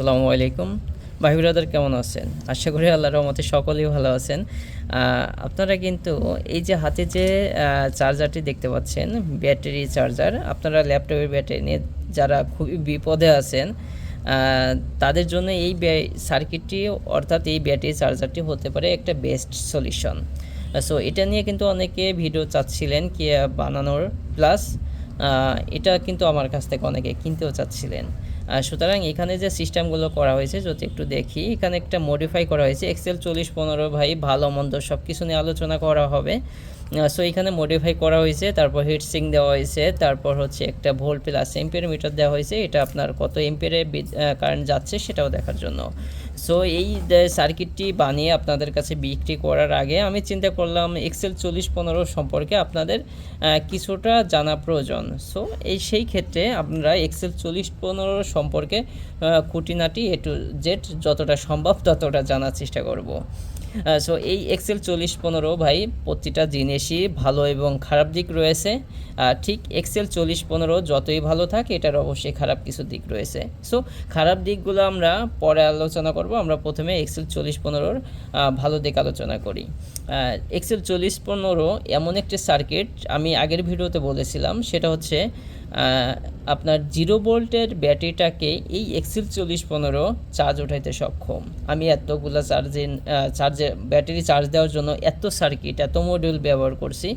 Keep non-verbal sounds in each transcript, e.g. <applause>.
আসসালামু আলাইকুম। ভাই ব্রাদার কেমন আছেন? আশা করি আল্লাহর রহমতে সকলেই ভালো আছেন। আপনারা কিন্তু এই যে হাতে যে চার্জারটি দেখতে পাচ্ছেন, ব্যাটারি চার্জার, আপনারা ল্যাপটপের ব্যাটারি নিয়ে যারা খুবই বিপদে আছেন তাদের জন্য এই সার্কিটটি অর্থাৎ এই ব্যাটারি চার্জারটি হতে পারে একটা বেস্ট সলিউশন। সো এটা নিয়ে কিন্তু অনেকে ভিডিও চাচ্ছিলেন কি বানানোর, প্লাস এটা কিন্তু আমার কাছ থেকে অনেকে কিনতেও চাচ্ছিলেন। সুতরাং এখানে যে সিস্টেমগুলো করা হয়েছে, যদি একটু দেখি, এখানে একটা মডিফাই করা হয়েছে এক্সেল চল্লিশ পনেরো ভাই, ভালো মন্দ সব কিছু নিয়ে আলোচনা করা হবে। সো এখানে মডিফাই করা হয়েছে, তারপর হিটসিং দেওয়া হয়েছে, তারপর হচ্ছে একটা ভোল্ট প্লাস এম্পিয়ার মিটার দেওয়া হয়েছে, এটা আপনার কত এম্পিয়ারে কারেন্ট যাচ্ছে সেটাও দেখার জন্য। সো এই সার্কিটটি বানিয়ে আপনাদের কাছে বিক্রি করার আগে আমি চিন্তা করলাম এক্সেল চল্লিশ পনেরো সম্পর্কে আপনাদের কিছুটা জানা প্রয়োজন। সো এই সেই ক্ষেত্রে আপনারা এক্সেল চল্লিশ পনেরো সম্পর্কে খুঁটিনাটি এ টু জেড যতটা সম্ভব ততটা জানার চেষ্টা করব। সো এই এক্সেল চল্লিশ পনেরো ভাই, প্রতিটা জিনিসই ভালো এবং খারাপ দিক রয়েছে। ঠিক এক্সেল চল্লিশ পনেরো যতই ভালো থাকে, এটার অবশ্যই খারাপ কিছু দিক রয়েছে। সো খারাপ দিকগুলো আমরা পরে আলোচনা করব। আমরা প্রথমে এক্সেল চল্লিশ পনেরোর ভালো দিক আলোচনা করি। এক্সেল চল্লিশ পনেরো এমন একটি সার্কিট আমি আগের ভিডিওতে বলেছিলাম, সেটা হচ্ছে আপনার জিরো ভোল্টের ব্যাটারিটাকে এই এক্সেল চল্লিশ পনেরো চার্জ উঠাইতে সক্ষম। আমি এতগুলো চার্জে চার্জে ব্যাটারি চার্জ দেওয়ার জন্য এত সার্কিট এত মডিউল ব্যবহার করছি।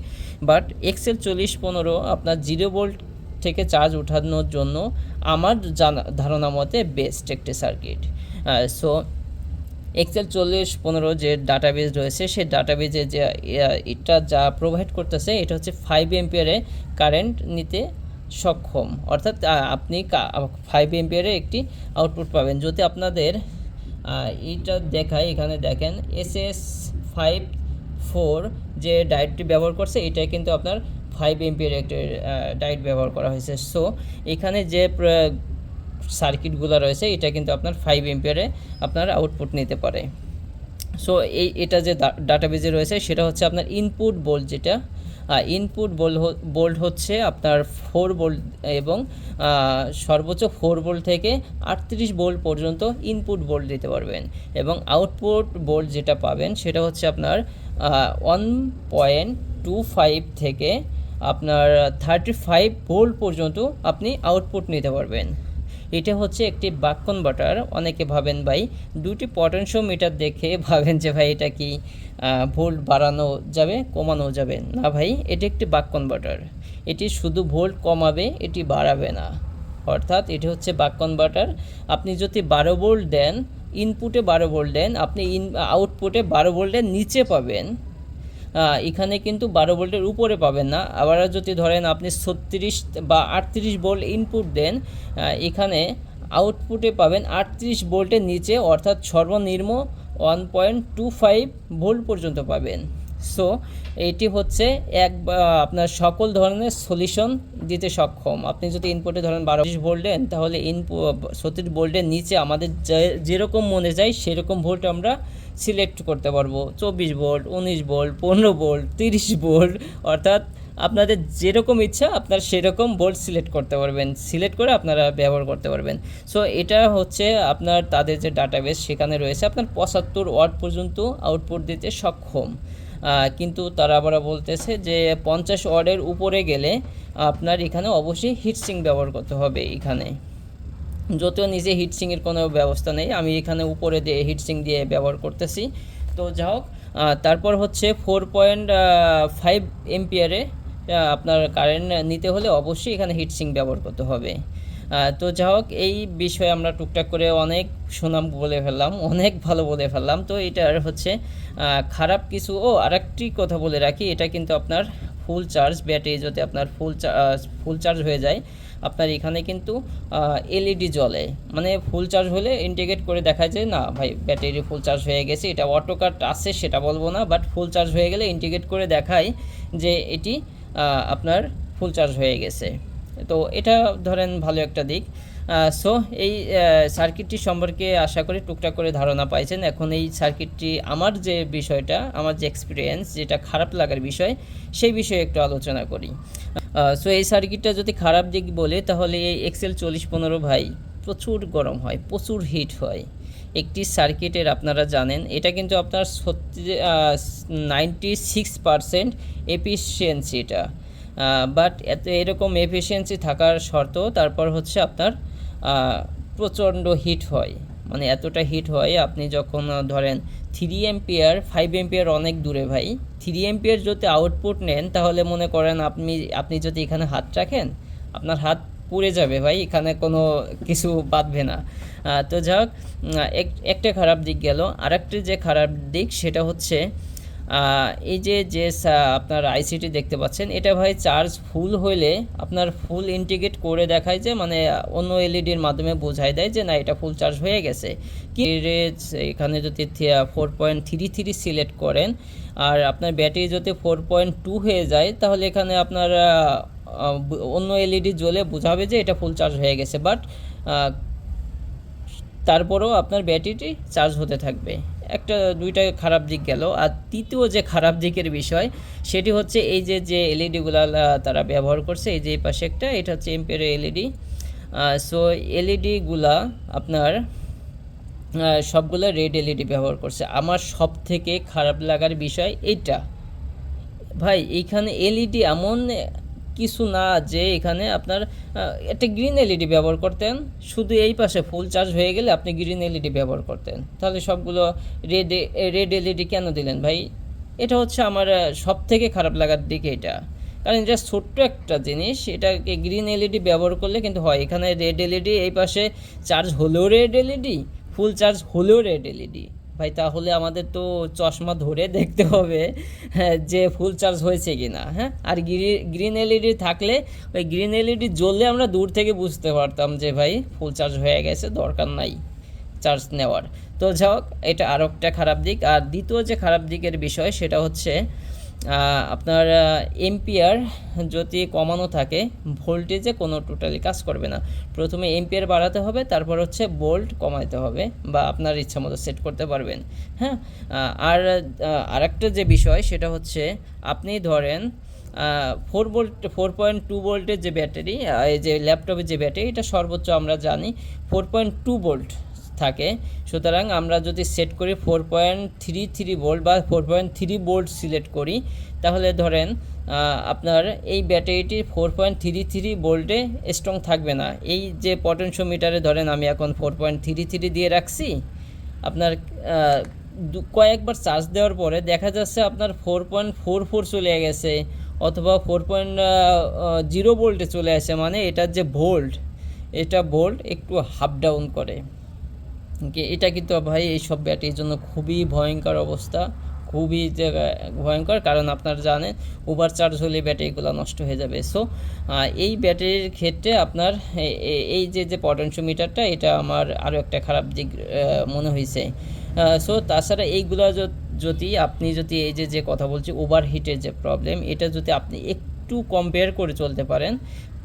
বাট এক্সেল চল্লিশ পনেরো আপনার জিরো ভোল্ট থেকে চার্জ ওঠানোর জন্য আমার জানা, ধারণা মতে বেস্ট একটি সার্কিট সো এক্সেল চল্লিশ পনেরো যে ডাটাবেজ রয়েছে, সেই ডাটাবেজে যে এটা যা প্রোভাইড করতেছে, এটা হচ্ছে ফাইভ এম্পিয়ারে কারেন্ট নিতে সক্ষম। অর্থাৎ আপনি ফাইভ এম্পিয়ারে একটি আউটপুট পাবেন। যদি আপনাদের এইটা দেখায়, এখানে দেখেন এস এস ফাইভ ফোর যে ডায়েটটি ব্যবহার করছে এটা কিন্তু আপনার ফাইভ এমপির একটি ডায়েট ব্যবহার করা হয়েছে। সো এখানে যে সার্কিটগুলো রয়েছে, এটা কিন্তু আপনার ফাইভ এম্পিয়ারে আপনার আউটপুট নিতে পারে। সো এই, এটা যে ডাটাবেজে রয়েছে, সেটা হচ্ছে আপনার ইনপুট বোল্ট যেটা ইনপুট বোল্ট বোল্ট হচ্ছে আপনার ফোর বোল্ট এবং সর্বোচ্চ ফোর বোল্ট থেকে আটত্রিশ বোল্ট পর্যন্ত ইনপুট বোল্ট দিতে পারবেন। এবং আউটপুট বোল্ট যেটা পাবেন সেটা হচ্ছে আপনার ওয়ান পয়েন্ট টু ফাইভ থেকে আপনার থার্টি ফাইভ ভোল্ট পর্যন্ত আপনি আউটপুট নিতে পারবেন। এটা হচ্ছে একটি বাক কনভার্টার অনেকে ভাবেন, ভাই দুটি পটেনশিওমিটার দেখে ভাবেন যে, ভাই, এটা কি? ভোল্ট বাড়ানো যাবে, কমানো যাবে। না ভাই, এটি একটি বাক কনভার্টার এটি শুধু ভোল্ট কমাবে, এটি বাড়াবে না। অর্থাৎ এটি হচ্ছে বাক কনভার্টার আপনি যদি বারো ভোল্ট দেন ইনপুটে বারো ভোল্ট দেন, আপনি ইন আউটপুটে বারো ভোল্টের নিচে পাবেন। এখানে কিন্তু বারো ভোল্টের উপরে পাবেন না। আবার যদি ধরেন আপনি ছত্রিশ বা আটত্রিশ ভোল্ট ইনপুট দেন এখানে আউটপুটে পাবেন আটত্রিশ ভোল্টের নিচে, অর্থাৎ সর্বনিম্ন one point two five volt পর্যন্ত পাবেন। সো এটি হচ্ছে এক আপনার সকল ধরনের সলিউশন দিতে সক্ষম। আপনি যদি ইনপুটে ধরেন বারো ভোল্ট দেন তাহলে ইনপু ছত্রিশ ভোল্টের নিচে আমাদের যেরকম মনে যায়, সেরকম ভোল্ট আমরা সিলেক্ট করতে পারব। চব্বিশ ভোল্ট, উনিশ ভোল্ট, পনেরো ভোল্ট, তিরিশ ভোল্ট, অর্থাৎ আপনাদের যেরকম ইচ্ছা আপনার সেরকম ভোল্ট সিলেক্ট করতে পারবেন। সিলেক্ট করে আপনারা ব্যবহার করতে পারবেন। সো এটা হচ্ছে আপনার তাদের যে ডাটাবেস সেখানে রয়েছে। আপনার পঁচাত্তর ওয়াট পর্যন্ত আউটপুট দিতে সক্ষম। কিন্তু তারা আবার বলতেছে যে পঞ্চাশ ওয়ার্ডের উপরে গেলে আপনার এখানে অবশ্যই হিটসিং ব্যবহার করতে হবে এখানে। যদিও নিজে হিটসিংয়ের কোনো ব্যবস্থা নেই, আমি এখানে উপরে দিয়ে হিটসিং দিয়ে ব্যবহার করতেছি। তো যা হোক তারপর হচ্ছে ফোর পয়েন্ট ফাইভ এমপিয়ারে আপনার কারেন্ট নিতে হলে অবশ্যই এখানে হিটসিং ব্যবহার করতে হবে। তো যা হোক, এই বিষয়ে আমরা টুকটাক করে অনেক সুনাম বলে ফেললাম, অনেক ভালো বলে ফেললাম। তো এটার হচ্ছে খারাপ কিছু ও আরেকটি কথা বলে রাখি, এটা কিন্তু আপনার ফুল চার্জ ব্যাটারি যদি আপনার ফুল চার্জ ফুল চার্জ হয়ে যায়, আপনার এখানে কিন্তু এলইডি জ্বলে। মানে ফুল চার্জ হলে ইন্টিগ্রেট করে দেখা যায় না, ভাই ব্যাটারি ফুল চার্জ হয়ে গেছে, এটা অটো কাট আছে, সেটা বলব না। বাট ফুল চার্জ হয়ে গেলে ইন্টিগ্রেট করে দেখায় যে, এটি আপনার ফুল চার্জ হয়ে গেছে। তো এটা ধরেন ভালো একটা দিক। সো এই সার্কিটটি সম্পর্কে আশা করি টুকটাক করে ধারণা পাইছেন। এখন এই সার্কিটটি আমার যে বিষয়টা, আমার যে এক্সপিরিয়েন্স যেটা খারাপ লাগার বিষয়, সেই বিষয়ে একটু আলোচনা করি। সো এই সার্কিটটা যদি খারাপ দিক বলে, তাহলে এই এক্সেল চল্লিশ পনেরো ভাই প্রচুর গরম হয়, প্রচুর হিট হয়। একটি সার্কিটের আপনারা জানেন। এটা কিন্তু আপনার সত্যি নাইনটি সিক্স পারসেন্ট এফিসিয়েন্সি এটা বাট এত এরকম এফিসিয়েন্সি থাকার শর্তেও তারপর হচ্ছে আপনার প্রচণ্ড হিট হয়। মানে এতটা হিট হয়, আপনি যখন ধরেন থ্রি এম্পিয়ার ফাইভ এম্পিয়ার অনেক দূরে ভাই। থ্রি এম্পিয়ার যদি আউটপুট নেন, তাহলে মনে করেন আপনি আপনি যদি এখানে হাত রাখেন, আপনার হাত পুড়ে যাবে ভাই এখানে কোনো কিছু বাঁধবে না। তো উম, এক- একটা খারাপ দিক গেল। আরেকটি যে খারাপ দিক সেটা হচ্ছে এই যে যে আপনার আইসিটি দেখতে পাচ্ছেন এটা ভাই চার্জ ফুল হইলে আপনার ফুল ইন্টিগ্রেট করে দেখায় যে মানে অন্য এলইডির মাধ্যমে বোঝায় দেয় যে না এটা ফুল চার্জ হয়ে গেছে। কি এখানে যদি four point three three select করেন আর আপনার ব্যাটারি যদি ফোর পয়েন্ট টু হয়ে যায় তাহলে এখানে আপনার অন্য এলইডি জ্বলে বোঝাবে যে এটা ফুল চার্জ হয়ে গেছে বাট তারপরেও আপনার ব্যাটারিটি চার্জ হতে থাকবে। একটা, দুইটা খারাপ দিক গেল। আর তৃতীয় যে খারাপ দিকের বিষয়, সেটি হচ্ছে এই যে যে এলইডিগুলো তারা ব্যবহার করছে, এই যে পাশে একটা, এটা হচ্ছে এমপের এলইডি সো এলইডিগুলা আপনার সবগুলো রেড এলইডি ব্যবহার করছে। আমার সব থেকে খারাপ লাগার বিষয় এইটা। ভাই, এইখানে এলইডি এমন কিছু না যে এখানে আপনার একটা গ্রিন এলইডি ব্যবহার করতেন। শুধু এই পাশে ফুল চার্জ হয়ে গেলে আপনি গ্রিন এলইডি ব্যবহার করতেন। তাহলে সবগুলো রেড রেড এলইডি কেন দিলেন ভাই? এটা হচ্ছে আমার সব থেকে খারাপ লাগার দিক এটা। কারণ এটা ছোট্ট একটা জিনিস, এটাকে গ্রিন এলইডি ব্যবহার করলে কিন্তু হয়। এখানে রেড এলইডি এই পাশে চার্জ হলেও রেড এলইডি ফুল চার্জ হলেও রেড এলইডি ভাই তাহলে আমাদের তো চশমা ধরে দেখতে হবে হ্যাঁ, যে ফুল চার্জ হয়েছে কি না হ্যাঁ? আর গ্রিন এলইডি থাকলে ওই গ্রিন এলইডি জ্বললে আমরা দূর থেকে বুঝতে পারতাম যে ভাই ফুল চার্জ হয়ে গেছে দরকার নাই চার্জ নেওয়ার। তো যাই হোক এটা আরও একটা খারাপ দিক। আর দ্বিতীয় যে খারাপ দিকের বিষয় সেটা হচ্ছে আপনার এম্পিয়ার যদি কমানো থাকে, ভোল্টেজে কোনো টোটালি কাজ করবে না। প্রথমে এম্পিয়ার বাড়াতে হবে, তারপর হচ্ছে ভোল্ট কমাইতে হবে বা আপনার ইচ্ছা মতো সেট করতে পারবেন। হ্যাঁ? আর আরেকটা যে বিষয়, সেটা হচ্ছে আপনি ধরেন four volt four point two ভোল্টের যে ব্যাটারি এই যে ল্যাপটপের যে ব্যাটারি, এটা সর্বোচ্চ আমরা জানি ফোর পয়েন্ট টু ভোল্ট থাকে। সুতরাং আমরা যদি সেট করি four point three three volt বা four point three volt select করি, তাহলে ধরেন আপনার এই ব্যাটারিটি ফোর পয়েন্ট থ্রি থ্রি ভোল্টে স্ট্রং থাকবে না। এই যে পটেনশিওমিটারে ধরেন আমি এখন ফোর পয়েন্ট থ্রি থ্রি দিয়ে রাখছি, আপনার কয়েকবার চার্জ দেওয়ার পরে দেখা যাচ্ছে আপনার ফোর পয়েন্ট ফোর ফোর চলে গেছে, অথবা ফোর পয়েন্ট জিরো ভোল্টে চলে আসে। মানে এটার যে ভোল্ট এটা ভোল্ট একটু হাফ ডাউন করে। এটা কিন্তু ভাই এইসব ব্যাটারির জন্য খুবই ভয়ঙ্কর অবস্থা, খুবই ভয়ঙ্কর। কারণ আপনারা জানেন ওভার চার্জ হলে ব্যাটারিগুলো নষ্ট হয়ে যাবে। সো এই ব্যাটারির ক্ষেত্রে আপনার এই যে যে পটেনশিওমিটারটা এটা আমার আরও একটা খারাপ দিক মনে হয়েছে সো তাছাড়া এইগুলো যদি আপনি যদি এই যে যে কথা বলছি ওভার হিটের যে প্রবলেম এটা যদি আপনি একটু কম্পেয়ার করে চলতে পারেন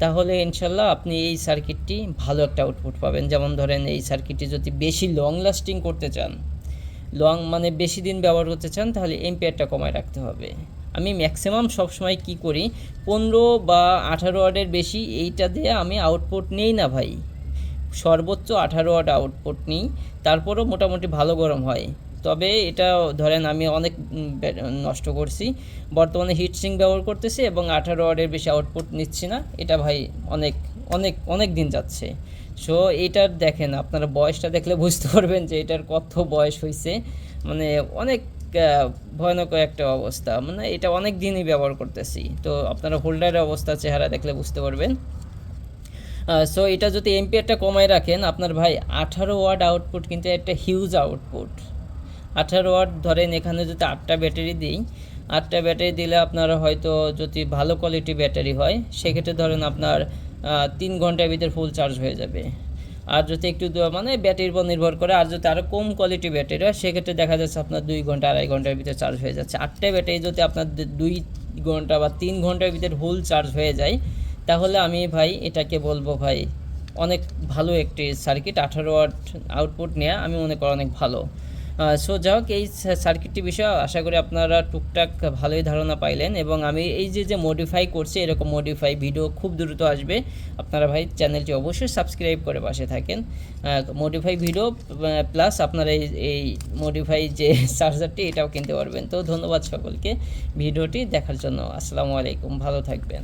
তাহলে ইনশাল্লাহ আপনি এই সার্কিটটি ভালো একটা আউটপুট পাবেন। যেমন ধরেন এই সার্কিটটি যদি বেশি লং লাস্টিং করতে চান লং মানে বেশি দিন ব্যবহার করতে চান, তাহলে এম্পিয়ারটা কমায় রাখতে হবে। আমি ম্যাক্সিমাম সবসময় কি করি, পনেরো বা আঠারো ওয়ার্ডের বেশি এইটা দিয়ে আমি আউটপুট নেই না ভাই। সর্বোচ্চ আঠারো ওয়াট আউটপুট নিই, তারপরও মোটামুটি ভালো গরম হয়। তবে এটা ধরেন আমি অনেক নষ্ট করছি। বর্তমানে হিটসিং ব্যবহার করতেছি এবং আঠারো ওয়ার্ডের বেশি আউটপুট নিচ্ছি না। এটা ভাই অনেক অনেক অনেক দিন যাচ্ছে। সো এটার দেখেন, আপনারা বয়সটা দেখলে বুঝতে পারবেন যে এটার কত বয়স হয়েছে মানে অনেক ভয়ানক একটা অবস্থা। মানে এটা অনেক দিনই ব্যবহার করতেছি। তো আপনারা হোল্ডারের অবস্থা, চেহারা দেখলে বুঝতে পারবেন। সো এটা যদি এম্পিয়ারটা কমায় রাখেন, আপনার ভাই আঠারো ওয়াট আউটপুট কিন্তু একটা হিউজ আউটপুট আঠারো ওয়াট ধরেন, এখানে যদি আটটা ব্যাটারি দিই, আটটা ব্যাটারি দিলে আপনার হয়তো যদি ভালো কোয়ালিটি ব্যাটারি হয়, সেক্ষেত্রে ধরেন আপনার তিন ঘণ্টার ভিতরে ফুল চার্জ হয়ে যাবে। আর যদি একটু মানে ব্যাটারির উপর নির্ভর করে, আর যদি আরও কম কোয়ালিটি ব্যাটারি হয়, সেক্ষেত্রে দেখা যাচ্ছে আপনার দুই ঘণ্টা, আড়াই ঘণ্টার ভিতরে চার্জ হয়ে যাচ্ছে। আটটা ব্যাটারি যদি আপনার দুই ঘণ্টা বা তিন ঘণ্টার ভিতরে ফুল চার্জ হয়ে যায়, তাহলে আমি ভাই এটাকে বলব ভাই, অনেক ভালো একটি সার্কিট আঠারো ওয়াট আউটপুট নেওয়া আমি মনে করি অনেক ভালো। সো যাই হোক এই সার্কিটটি বিষয়ে আশা করি আপনারা টুকটাক ভালোই ধারণা পাইলেন এবং আমি এই যে যে মডিফাই করছি, এরকম মডিফাই ভিডিও খুব দ্রুত আসবে। আপনারা ভাই চ্যানেলটি অবশ্যই সাবস্ক্রাইব করে পাশে থাকেন। মডিফাই ভিডিও প্লাস আপনারা এই এই মডিফাই যে <laughs> চার্জারটি এটাও কিনতে পারবেন। তো ধন্যবাদ সকলকে। ভিডিওটি দেখার জন্য আসসালামু আলাইকুম। ভালো থাকবেন।